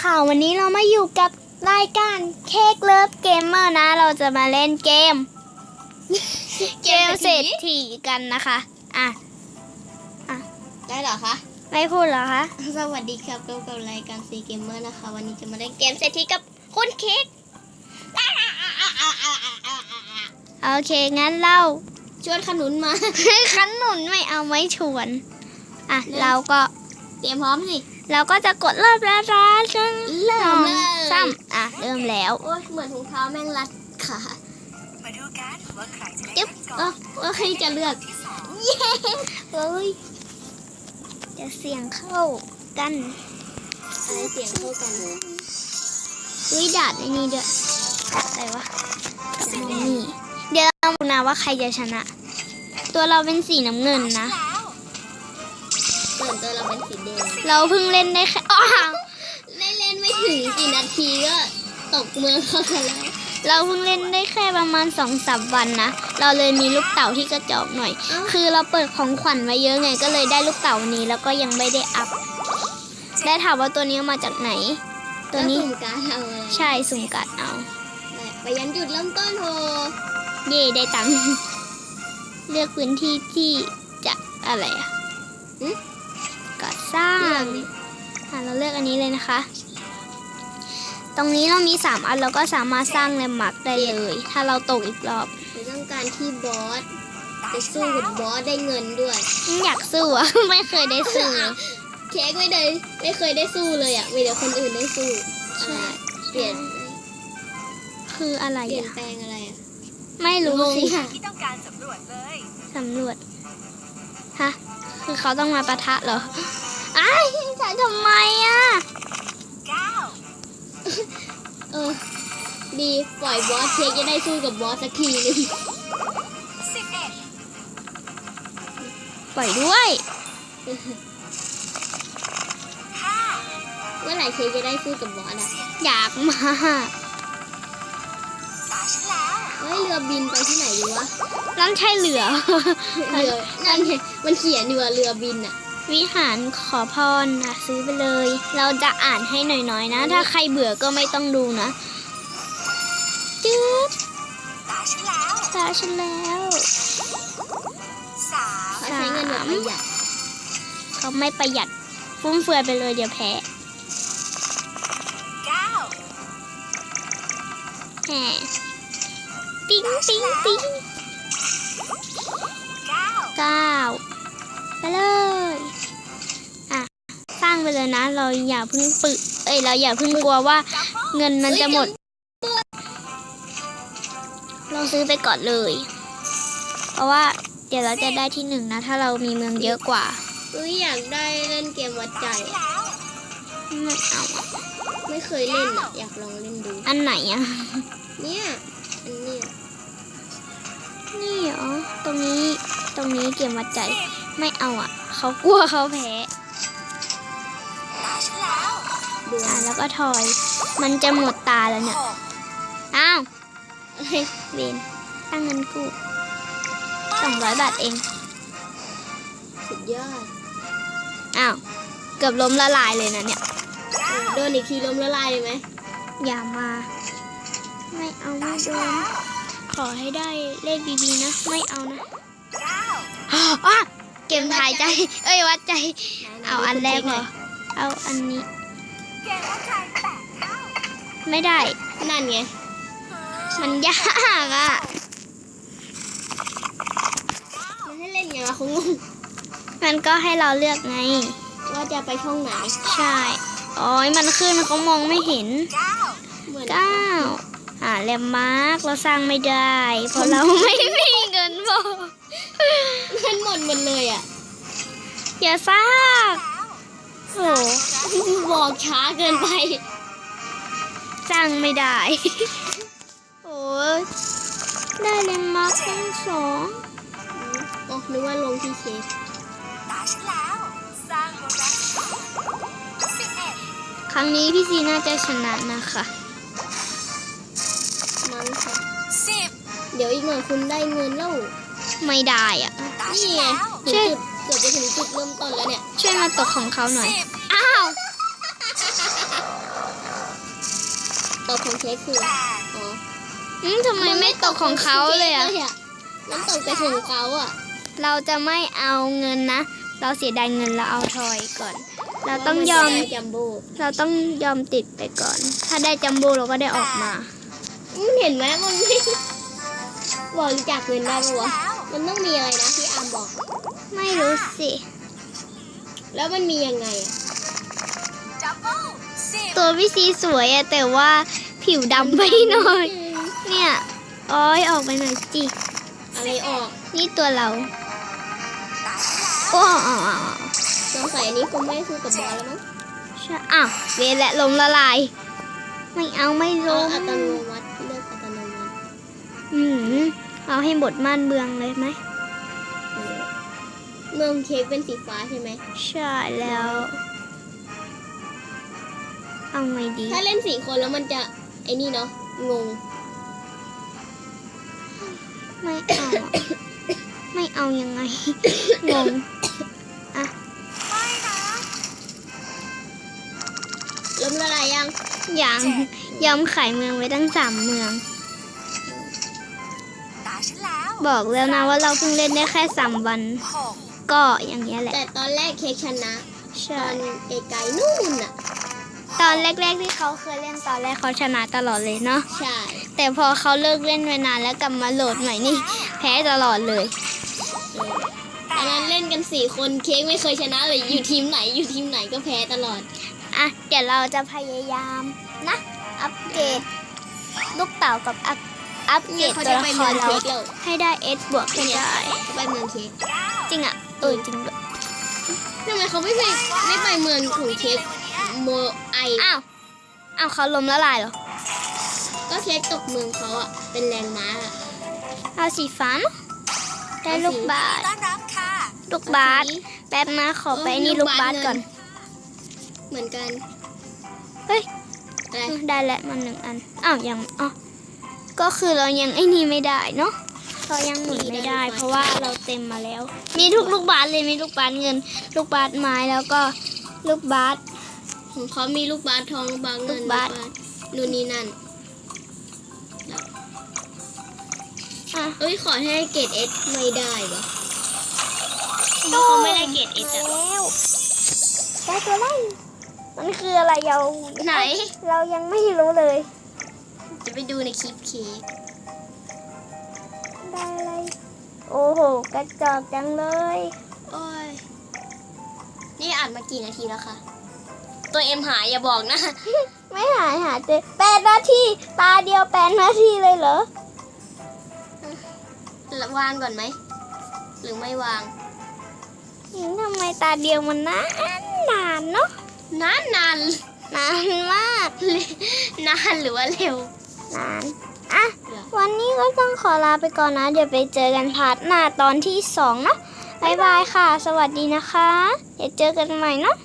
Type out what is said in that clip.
ค่ะ วันนี้เรามาอยู่กับรายการเค้กเลิฟเกมเมอร์นะ เราจะมาเล่นเกม เกมเศรษฐีกันนะคะ อะ ได้เหรอคะ ไม่พูดเหรอคะ สวัสดีครับพบกับรายการซีเกมเมอร์นะคะ วันนี้จะมาเล่นเกมเศรษฐีกับคุณเค้กโอเค งั้นเราชวนขนุนมาขันหนุนไม่เอาไว้ชวน อะ เริ่มเราก็เตรียมพร้อมสิ เราก็จะกดเริ่มแล้วร้านกันเริ่มเลย ซ้ำอะ เริ่มแล้ว โอ้ยเหมือนถุงเท้าแม่งรัดขามาดูกันว่าใครจะได้จึ๊บเออเออใครจะเลือก เย้เฮ้ยจะเสียงเข้ากันอะไรเสียงเข้ากันวิดาดไอ้นี่ด้วยอะไรวะมองนี่ เดี๋ยวเราดูนะว่าใครจะชนะ ตัวเราเป็นสีน้ำเงินนะ เปิดตัวเราเป็นสีแดงเราเพิ่งเล่นได้แค่อ้าวเล่นเล่นไม่ถึงกี่นาทีก็ตกเมืองเข้ากันแล้วเราเพิ่งเล่นได้แค่ประมาณสองสามวันนะ เราเลยมีลูกเต่าที่กระจอกหน่อยเอ้าคือเราเปิดของขวัญไว้เยอะไงก็เลยได้ลูกเต่านี้แล้วก็ยังไม่ได้อัพ ได้ถามว่าตัวนี้เอามาจากไหน ตัวนี้แล้สุ่มการดเอาอะไรใช่สุ่มกัดเอาไปยันจุดเริ่มต้นโฮเย่ได้ตังค์เลือกพื้นที่ที่จะอะไรอะก่อ สร้าเลือกงดิอะเราเลือกอันนี้เลยนะคะ ตรงนี้เรามีสามอันเราก็สามารถสร้างแลนด์มาร์กได้เลย ถ้าเราตกอีกรอบเราต้องการที่บอสไปสู้กับบอสได้เงินด้วยอยากสู้อะไม่เคยได้สู้เลยเค้กไม่ได้ไม่เคยได้สู้เลยอะมีแต่คนอื่นได้สู้ใช่เปลี่ยน คืออะไรเปลี่ยนอะแปลงอะไรอะไม่รู้สิงงค่ะที่ต้องการสำรวจเลยสำรวจฮะคือเขาต้องมาปะทะเหรอ อ้ายจะทำไมอะ9เออ ดีปล่อยบอสเค้กจะได้สู้กับบอสสักทีนึง11ปล่อยด้วย5เมื่อไหร่เค้กจะได้สู้กับบอสอะ อยากมาตาฉันแล้วเฮ้ยเรือบินไปที่ไหนดีวะ นั่นใช่เหลือ เรือ นั่นไงมันเขียนอยู่ว่าเรือบินอะ วิหารขอพรนะซื้อไปเลย เราจะอ่านให้หน่อยๆนะ ถ้าใครเบื่อก็ไม่ต้องดูนะจืดตาฉันแล้วตาฉันแล้ว3เขาใช้เงินแบบประหยัดเขาไม่ประหยัดฟุ่มเฟือยไปเลยเดี๋ยวแพ้9แหมติ้งติ้งติ้ง9เก้า นะ เราอย่าเพิ่งปึเอ้ยเราอย่าเพิ่งกลัวว่า เงินมันจะหมด เราซื้อไปก่อนเลย เพราะว่าเดี๋ยวเราจะได้ที่หนึ่งนะ ถ้าเรามีเมืองเยอะกว่าอุ้ยอยากได้เล่นเกมวัดใจอะไม่เอาอะไม่เคยเล่นอะอยากลองเล่นดู อันไหนอะเนี่ยอันเนี้ยนี่เหรอตรงนี้ตรงนี้เกมวัดใจไม่เอาอะเขากลัวเขาแพ้ ออะแล้วก็ทอย มันจะหมดตาแล้วเนี่ย6อ้าวอะไรเวนตั้งเงินกู้สองร้อยบาทเอง สุดยอด อ้าว เกือบล้มละลายเลยนะเนี่ย โดนอีกทีล้มละลายเลยไหม อย่ามา ไม่เอาไม่โดน ขอให้ได้เลขดีๆนะ ไม่เอานะ9อะเกมทายใจ เอ้ยวัดใจไหนๆเอาอันแรกเหรอ เอาอันนี้ เกมวัดใจ8เท่าไม่ได้ นั่นไง มันยากอะ มันให้เล่นไงวะเขางงมันก็ให้เราเลือกไง ว่าจะไปช่องไหน ใช่ โอ้ยมันขึ้นเขามองไม่เห็น9เหมือนเก้าอ่าแลมมาร์กเราสร้างไม่ได้ เพราะเราไม่มีเงินพอมันหมดหมดเลยอะอย่าสร้าง โอ้บอกช้าเกินไป สร้างไม่ได้ โอ้ยได้แลมมาร์กทั้งสองอ๋อนึกว่าลงที่เชฟตาฉันแล้ว สร้างโบราณสถาน11ครั้งนี้พี่ซีน่าจะชนะนะคะมั้งค่ะ10เดี๋ยวอีกหน่อยคุณได้เงินแล้ว ไม่ได้อะตาฉันี่นไงแล้วถึงจุดเกือบจะถึงจุดเริ่มต้นแล้วเนี่ยช่วยมาตกของเขาหน่อย10อ้าว9ตกของเค้กคืออ๋ออืมทำไมไม่ตกของเขาเลยอะน้ำตกแต่ของเขาอะเราจะไม่เอาเงินนะ เราเสียดายเงินเราเอาทอยก่อน เราต้องยอมว่านจะได้จัมโบ้เราต้องยอมติดไปก่อน ถ้าได้จัมโบ้เราก็ได้ออกมาอืมเห็นไหมมันไม่บริจาคเงินได้ปะวะมันต้องมีอะไรนะที่อาร์มบอก ไม่รู้สิ แล้วมันมียังไงอะดับเบิลสิบตัวพี่ซีสวยอะแต่ว่าผิวดำไปหน่อย เนี่ยอ้อยออกไปหน่อยจิอะไรออก นี่ตัวเราตาฉันแล้วโอ้อ้าวอ้าวอ้าวสงสัยอันนี้คงไม่สู้กับบอลแล้วมั้งใช่อ้าวเวรและลมละลาย ไม่เอาไม่ลเอามอัตโนมัติเลือกอัตโนมัติอืมเอาให้หมดม่านเบืองเลยไหมเออ เมืองเค้กเป็นสีฟ้าใช่ไหม ใช่แล้ว เอาไงดี ถ้าเล่นสี่คนแล้วมันจะไอ้นี่เนาะงง ไม่เอาอะ ไม่เอายังไง งงไม่นะล้มละลายยัง ยัง ยอมขายเมืองไว้ตั้งสามเมือง ตาฉันแล้วบอกแล้วนะว่าเราเพิ่งเล่นได้แค่สามวัน หก ก็อย่างเงี้ยแหละ แต่ตอนแรกเค้กชนะตใช่อนไกลๆนู่นน่ะตอนแรกๆที่เขาเคยเล่นตอนแรกเขาชนะตลอดเลยเนาะใช่ แต่พอเขาเลิกเล่นไปนานแล้วกลับมาโหลดใหม่นี่ แพ้ตลอดเลยเออตอนนั้นเล่นกันสี่คนเค้กไม่เคยชนะเลยอยู่ทีมไหนอยู่ทีมไหนก็แพ้ตลอดอะเดี๋ยวเราจะพยายามนะ อัปเกรดลูกเต่ากับอัพ อัปเกรเนี่ยดเขาตัวจะละไปคเมือรงเราเค้กแล้วให้ได้เอสบวกให้ได้เขาไปเมืองเค้กเก้าจริงอะเออจริงด้วยทำไมเขาไม่ไปไม่ไปเมืองของเค้กโมไออ้าวอ้าวเขาล้มละลายเหรอก็เค้กตกเมืองเขาอะเป็นแลนด์มาร์กอะเอาสีฟ้าเนอะได้ลูกบาสต้อนรับค่ะลูกบาสแป๊บนะขอไปนี่ลูกบาสก่อน เหมือนกันเฮ้ยอะไรได้แล้วมันหนึ่งอันอ้าวยังอ๋อ ก็คือเรายังไอ้นี่ไม่ได้เนาะเรายังหมุนไม่ได้ เพราะว่าเราเต็มมาแล้ว มีทุกลูกบาสเลยมีลูกบาสเงิน ลูกบาสไม้แล้วก็ลูกบาสของเขามีลูกบาสทองลูกบาสเงินลูกบาสนู่นนี่นั่นอะเอ้ยขอให้เกรดเอสไม่ได้วะเขาไม่ได้เกรดเอสแล้วได้ตัวไล่มันคืออะไรเราไหน เรายังไม่รู้เลย จะไปดูในคลิปเค้กได้อะไรโอ้โห กระจอกจังเลย โอ้ย นี่อ่านมากี่นาทีแล้วคะ ตัวเอ็มหายอย่าบอกนะ ไม่หายหาเจอแปดนาที ตาเดียวแปดนาทีเลยเหรอ วางก่อนไหม หรือไม่วางหืมทำไมตาเดียวมันนานนานเนาะนานนานนานมาก นานหรือว่าเร็ว นานอะวันนี้ก็ต้องขอลาไปก่อนนะ เดี๋ยวไปเจอกันพาร์ทหน้าตอนที่สองเนาะบายบายค่ะ สวัสดีนะคะ เดี๋ยวเจอกันใหม่เนาะ